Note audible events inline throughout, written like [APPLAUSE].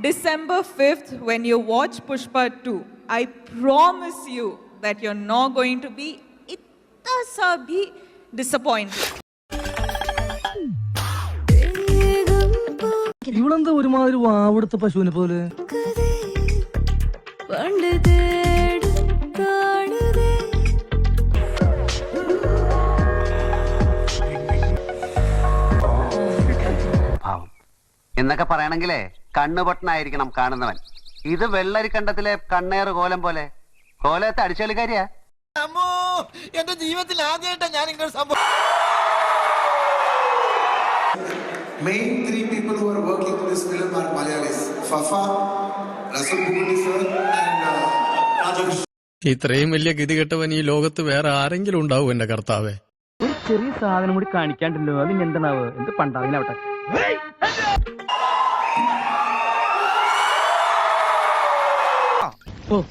December 5th, when you watch Pushpa 2, I promise you that you're not going to be itta sa bhi disappointed. ഇവളെന്താ ഒരുമാതിരി വാവിടുത്ത പശുവിനെ പോലെ എന്നൊക്കെ പറയണെങ്കിലേ കണ്ണുപൊട്ടനായിരിക്കണം കാണുന്നവൻ. ഇത് വെള്ളരിക്കണ്ടത്തിലെ കണ്ണേറ് കോലം പോലെ. കോലത്തെ അടിച്ചളിക്കാരിയാ അമ്മോ എന്റെ ജീവിതത്തിൽ ആദ്യമായിട്ടാ ഞാൻ ഇങ്ങനെ സംഭവം Main three people who are working in this film are Malayalis. Fafa, Rasul sir and uh, Rajakrishnan. ഇത്രയും വലിയ ഗതികെട്ടവൻ ഈ ലോകത്ത് വേറെ ആരെങ്കിലും ഉണ്ടാവും എന്റെ കർത്താവേ. ഒരു ചെറിയ സാധനം കൂടി കാണിക്കാണ്ടല്ലോ അത് ഇനി എന്താണാവ് എന്ത് പണ്ടാവിലാവട്ടെ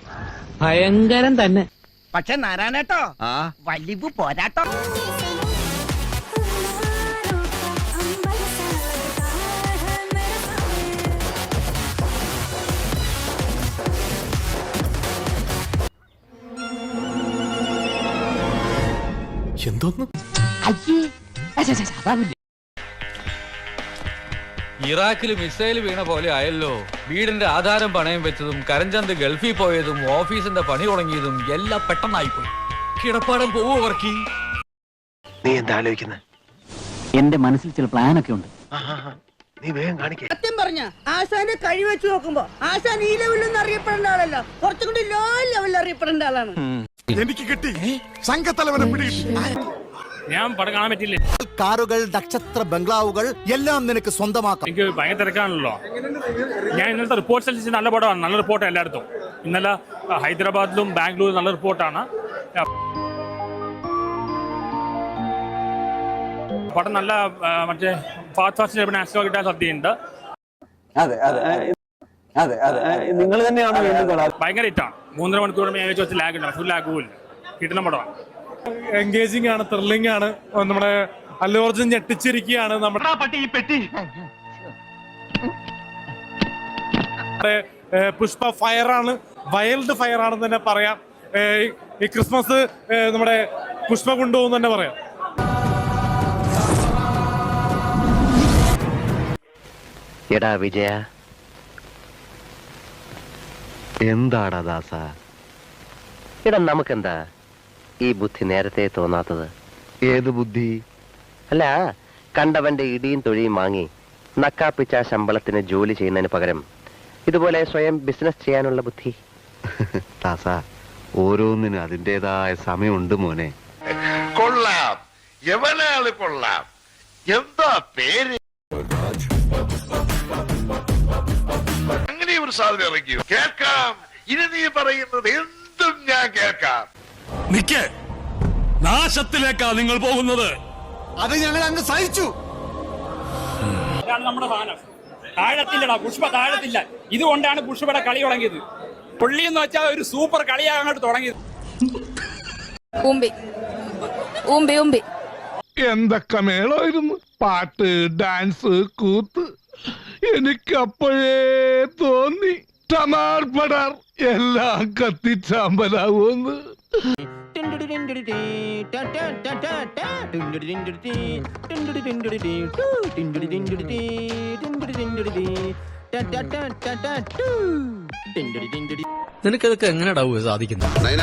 ഭയങ്കരം തന്നെ. പക്ഷെ നാരായണേട്ടോ വലിവ് പോരാട്ടോ. ഇറാഖിൽ മിസൈൽ വീണ പോലെ ആയല്ലോ. വീടിന്റെ ആധാരം പണയം വെച്ചതും കരഞ്ചന്ത് ഗൾഫിൽ പോയതും ഓഫീസിന്റെ പണി തുടങ്ങിയതും എല്ലാം പെട്ടെന്നായിപ്പോയി. കിടപ്പാടം പോവോ വർക്കി നീ എന്താ ആലോചിക്കുന്നത് എന്റെ മനസ്സിൽ ചില പ്ലാൻ ഒക്കെ ഉണ്ട് നീ വേഗം കാണിക്കേ. സത്യം പറഞ്ഞ ആശാന്റെ കഴി വെച്ച് നോക്കുമ്പോ ആശാൻ ഈ ലെവലിൽ അറിയപ്പെടേണ്ട ആളല്ല. കുറച്ചും കൂടി ലോ ലെവലിൽ അറിയപ്പെടേണ്ട ആളാണ്. ഞാൻ പടം കാണാൻ പറ്റില്ല കാറുകൾ നക്ഷത്ര ബംഗ്ലാവുകൾ എല്ലാം നിനക്ക് സ്വന്തമാക്കാം. എനിക്ക് ഭയങ്കര തിരക്കാണല്ലോ. ഞാൻ ഇന്നലത്തെ റിപ്പോർട്ട് അനുസരിച്ച് നല്ല പടമാണ്. നല്ല റിപ്പോർട്ട് എല്ലായിടത്തും. ഇന്നലെ ഹൈദരാബാദിലും ബാംഗ്ലൂരിലും നല്ല റിപ്പോർട്ടാണ് പടം നല്ല മറ്റേ ഫാസ്റ്റ് ഫാസ്റ്റ് നാഷണൽ കിട്ടാൻ സാധ്യതയുണ്ട് അതെ അതെ. അതെ അതെ. നിങ്ങൾ തന്നെയാണ് ഭയങ്കര ഹിറ്റാണ് മൂന്നര മണിക്കൂർ ഞാൻ വെച്ച് ലാഗ് ഉണ്ടാവും ഫുൾ ലാഗ് പോലും കിട്ടുന്ന പടമാണ്. എൻഗേജിംഗ് ആണ് ത്രില്ലിംഗ് ആണ്. നമ്മുടെ അല്ലു അർജുൻ ഞെട്ടിച്ചിരിക്കുകയാണ്. നമ്മുടെ ഈ പെട്ടി. പുഷ്പ ഫയർ ആണ് വൈൽഡ് ഫയർ ആണെന്ന് തന്നെ പറയാം. ഈ ക്രിസ്മസ് നമ്മുടെ പുഷ്പ കൊണ്ടുപോകും തന്നെ പറയാം. എടാ വിജയ എന്താടാ ദാസ? എടാ നമുക്കെന്താ? ഈ ബുദ്ധി നേരത്തെ തോന്നാത്തത്? ഏത് ബുദ്ധി? അല്ല കണ്ടവന്റെ ഇടിയും തൊഴിയും വാങ്ങി നക്കാപ്പിച്ച ശമ്പളത്തിന് ജോലി ചെയ്യുന്നതിന് പകരം ഇതുപോലെ സ്വയം ബിസിനസ് ചെയ്യാനുള്ള ബുദ്ധി. [LAUGHS] ദാസ ഓരോന്നിനും അതിന്റെതായ സമയമുണ്ട് മോനെ. കൊള്ളാം. എവനാൾ കൊള്ളാം? എന്താ പേര്? അങ്ങനെ ഒരു സാധനം ഇറങ്ങിയോ കേൾക്കാം. ഇനി നീ പറയുന്നത് എന്തും ഞാൻ കേൾക്കാം. നിക്ക്. നാശത്തിലേക്കാ നിങ്ങൾ പോകുന്നത്. അത് ഞങ്ങൾ അങ്ങ് സഹിച്ചു നമ്മുടെ സാധനം താഴത്തില്ലടാ പുഷ്പ താഴത്തില്ല. ഇതുകൊണ്ടാണ് പുഷ്പയുടെ കളി തുടങ്ങിയത്. പുള്ളി എന്ന് വെച്ചാൽ ഒരു സൂപ്പർ കളിയാണ് അങ്ങോട്ട് തുടങ്ങിയത്. എന്തൊക്കെ മേളായിരുന്നു? പാട്ട് ഡാൻസ് കൂത്ത്. എനിക്കപ്പോഴേ തോന്നി. ടമാർ പടാർ എല്ലാം കത്തിച്ചാമ്പലാവൂന്ന്. നിനക്കതൊക്കെ എങ്ങനെയാടാവുക സാധിക്കുന്നത് നൈന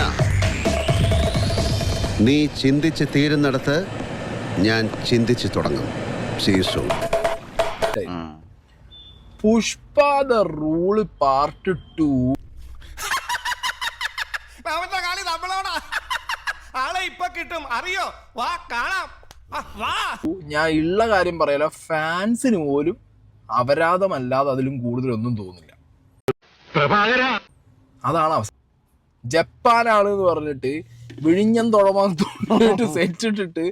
നീ ചിന്തിച്ച് തീരുന്നിടത്ത് ഞാൻ ചിന്തിച്ചു തുടങ്ങും. Seesaw Pushpa the rule part two കളി നമ്മളോടാ. ആളെ ഇപ്പൊ കിട്ടും. അറിയോ? വാ കാണാം. വാ. ഞാൻ ഉള്ള കാര്യം പറയല. ഫാൻസിന് പോലും അപരാധമല്ലാതെ അതിലും കൂടുതലൊന്നും തോന്നില്ല. അതാണ് അവസ്ഥ. ജപ്പാനാണ് എന്ന് പറഞ്ഞിട്ട് വിഴിഞ്ഞം തുടമാൻ തോന്നിട്ട് സെറ്റ് ഇട്ടിട്ട്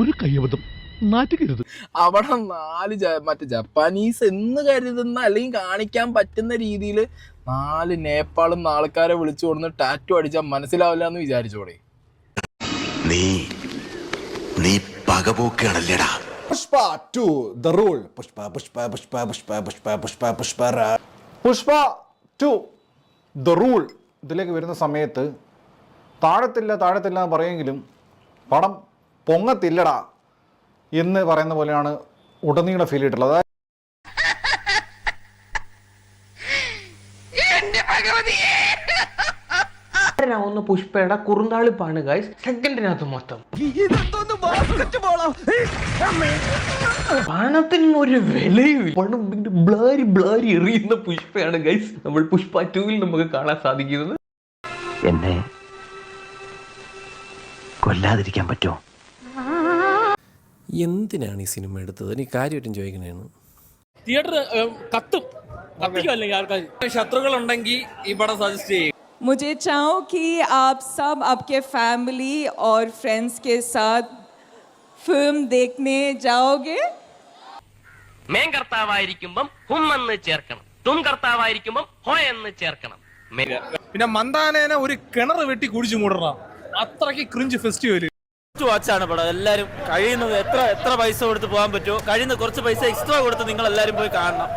ഒരു കയ്യബദ്ധം. നാറ്റുകരുത്. അവിടെ നാല് മറ്റേ ജപ്പാനീസ് എന്ന് കരുതുന്ന അല്ലെങ്കിൽ കാണിക്കാൻ പറ്റുന്ന രീതിയിൽ നാല് നേപ്പാളും ആൾക്കാരെ വിളിച്ചു കൊടുന്ന് ടാറ്റു അടിച്ചാൽ മനസ്സിലാവില്ല എന്ന് വിചാരിച്ചോടെ. നീ നീ പകപോക്കാണല്ലേടാ Pushpa two the rule. Pushpa Pushpa Pushpa Pushpa Pushpa Pushpa Pushpa Pushpa two the rule. ഇതിലേക്ക് വരുന്ന സമയത്ത് താഴത്തില്ല താഴത്തില്ല എന്ന് പറയെങ്കിലും പടം പൊങ്ങത്തില്ലടാ. എന്ന് പറയുന്ന പോലെയാണ് ഉടനീളം ഫീൽ ചെയ്തിട്ടുള്ളത്. അതായത് ഒന്ന് പുഷ്പയുടെ കുറുന്താളിപ്പാണ് ഗൈസ് സെക്കൻഡിനകത്ത് മൊത്തം. പണത്തിന് ഒരു വിലയും പണം ബ്ലാരി ബ്ലാരി എറിയുന്ന പുഷ്പയാണ് ഗൈസ് നമ്മൾ പുഷ്പ ടൂവിൽ നമുക്ക് കാണാൻ സാധിക്കുന്നത്. എന്നെ കൊല്ലാതിരിക്കാൻ പറ്റുമോ? എന്തിനാണ് ഈ സിനിമ എടുത്തത് എനിക്ക് കാര്യമായിട്ടും ചോദിക്കണേന്ന് തിയേറ്റർ കത്തും കത്തിക്കുമല്ലെങ്കിൽ ആൾക്കാർ ശത്രുക്കൾ ഉണ്ടെങ്കിൽ ഈ പടം സജസ്റ്റ് ചെയ്യും मुझे चाहूँ कि आप सब आपके फैमिली और फ्रेंड्स के साथ फिल्म देखने जाओगे മേൻ കർത്താവായിരിക്കുമ്പം ഹും എന്ന് ചേർക്കണം തും കർത്താവായിരിക്കുമ്പം ഹോ എന്ന് ചേർക്കണം പിന്നെ മന്ദാനേനെ ഒരു കിണർ വെട്ടി കുടിച്ചു മൂടണം അത്രയ്ക്ക് ക്രിഞ്ച് ഫെസ്റ്റിവൽ വാച്ചാണ് പടം എല്ലാവരും കഴിയുന്നത് എത്ര എത്ര പൈസ കൊടുത്ത് പോകാൻ പറ്റുമോ? കഴിയുന്ന കുറച്ച് പൈസ എക്സ്ട്രാ കൊടുത്ത് നിങ്ങൾ എല്ലാവരും പോയി കാണണം.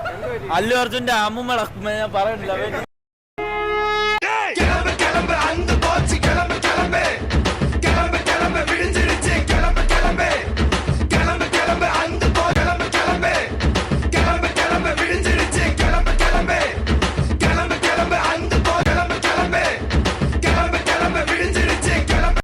അല്ലു അമ്മൂമ്മ ഞാൻ പറയുന്നില്ല.